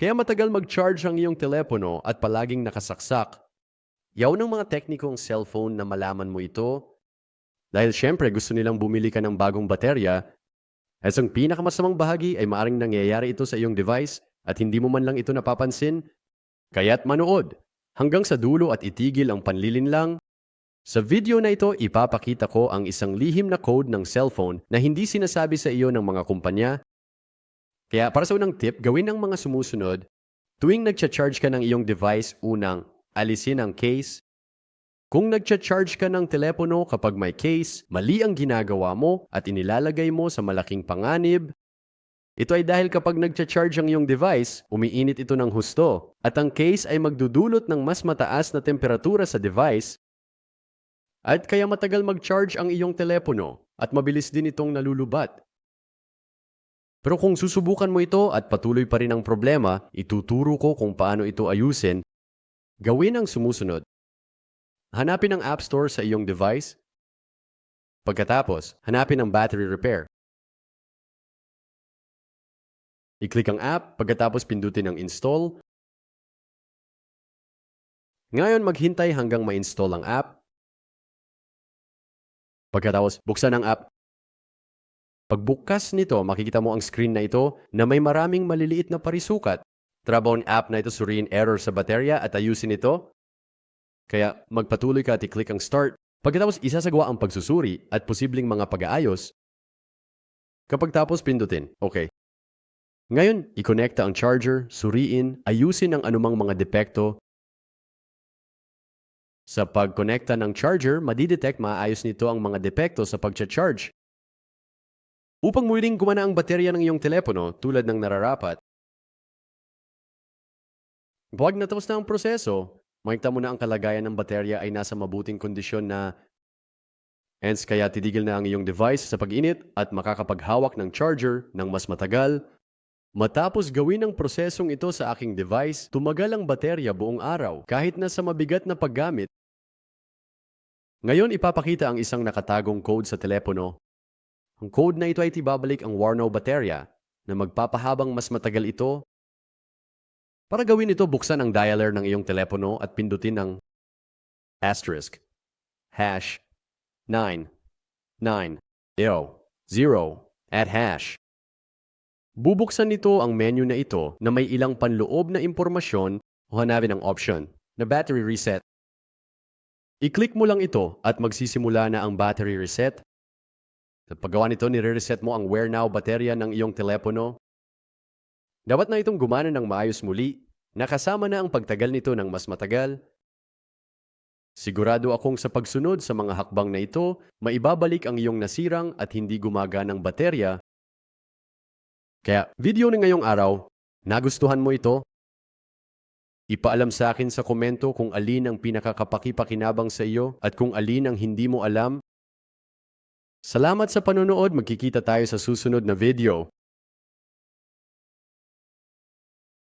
Kaya matagal mag-charge ang iyong telepono at palaging nakasaksak. Yaw ng mga teknikong cellphone na malaman mo ito dahil syempre gusto nilang bumili ka ng bagong baterya at ang pinakamasamang bahagi ay maaring nangyayari ito sa iyong device at hindi mo man lang ito napapansin. Kaya't manood hanggang sa dulo at itigil ang panlilinlang. Sa video na ito, ipapakita ko ang isang lihim na code ng cellphone na hindi sinasabi sa iyo ng mga kumpanya. Kaya para sa unang tip, gawin ang mga sumusunod. Tuwing nagcha-charge ka ng iyong device, unang alisin ang case. Kung nagcha-charge ka ng telepono kapag may case, mali ang ginagawa mo at inilalagay mo sa malaking panganib. Ito ay dahil kapag nagcha-charge ang iyong device, umiinit ito ng husto at ang case ay magdudulot ng mas mataas na temperatura sa device at kaya matagal mag-charge ang iyong telepono at mabilis din itong nalulubat. Pero kung susubukan mo ito at patuloy pa rin ang problema, ituturo ko kung paano ito ayusin. Gawin ang sumusunod. Hanapin ang App Store sa iyong device. Pagkatapos, hanapin ang battery repair. I-click ang app, pagkatapos pindutin ang install. Ngayon maghintay hanggang ma-install ang app. Pagkatapos, buksan ang app. Pagbukas nito, makikita mo ang screen na ito na may maraming maliliit na parisukat. Trabaho ng app na ito suriin error sa baterya at ayusin ito. Kaya magpatuloy ka at i-click ang start. Pagkatapos isasagawa ang pagsusuri at posibleng mga pag-aayos. Kapag tapos pindutin, okay. Ngayon, i-connecta ang charger, suriin, ayusin ang anumang mga depekto. Sa pagkonekta ng charger, madidetect maayos nito ang mga depekto sa pagcha-charge. Upang muling gumana ang baterya ng iyong telepono tulad ng nararapat, Huwag natapos na ang proseso, makikita mo na ang kalagayan ng baterya ay nasa mabuting kondisyon na hence kaya titigil na ang iyong device sa pag-init at makakapaghawak ng charger ng mas matagal. Matapos gawin ang prosesong ito sa aking device, tumagal ang baterya buong araw kahit na sa mabigat na paggamit. Ngayon ipapakita ang isang nakatagong code sa telepono. Ang code na ito ay tibabalik ang Warnow baterya na magpapahabang mas matagal ito para gawin ito, buksan ang dialer ng iyong telepono at pindutin ang asterisk, hash, 9, 9, 0, 0, at hash. Bubuksan nito ang menu na ito na may ilang panloob na impormasyon o hanapin ang option na battery reset. I-click mo lang ito at magsisimula na ang battery reset. Sa paggawa nito, nire-reset mo ang wear now baterya ng iyong telepono dapat na itong gumana ng maayos muli, nakasama na ang pagtagal nito ng mas matagal. Sigurado akong sa pagsunod sa mga hakbang na ito, maibabalik ang iyong nasirang at hindi gumaganang baterya. Kaya video ni ngayong araw, nagustuhan mo ito? Ipaalam sa akin sa komento kung alin ang pinakakapakipakinabang sa iyo at kung alin ang hindi mo alam. Salamat sa panonood, magkikita tayo sa susunod na video.